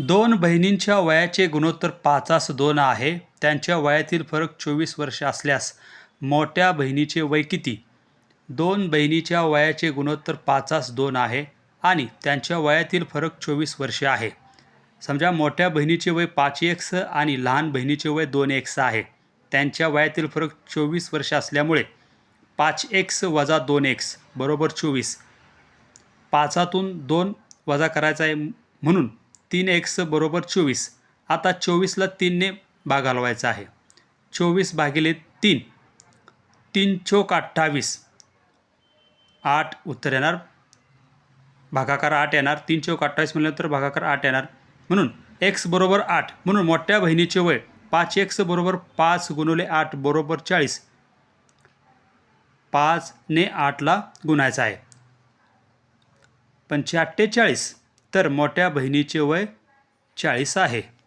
दोन बहिणींच्या वयाचे गुणोत्तर पाचास दोन आहे. त्यांच्या वयातील फरक चोवीस वर्ष असल्यास मोठ्या बहिणीचे वय किती? दोन बहिणीच्या वयाचे गुणोत्तर पाचास दोन आहे आणि त्यांच्या वयातील फरक चोवीस वर्षे आहे. समजा मोठ्या बहिणीचे वय पाच एक्स आणि लहान बहिणीचे वय दोन एक्स आहे. त्यांच्या वयातील फरक चोवीस वर्ष असल्यामुळे पाच एक्स वजा दोन एक्स बरोबर चोवीस. पाचातून दोन वजा करायचा आहे म्हणून तीन एक्स बरोबर चोवीस. आता चोवीसला तीनने भाग घालवायचा आहे. चोवीस भागिले तीन. तीन चोक अठ्ठावीस. आठ उत्तर येणार. भागाकार आठ येणार. तीन चौक अठ्ठावीस तर भागाकार आठ येणार. म्हणून एक्स बरोबर आठ. म्हणून मोठ्या बहिणीचे वय पाच एक्स बरोबर पाच गुणवले आठ बरोबर चाळीस. पाचने आठला गुणायचा आहे. पंचे अठ्ठेचाळीस तर मोठ्या बहिणीचे वय चाळीस आहे.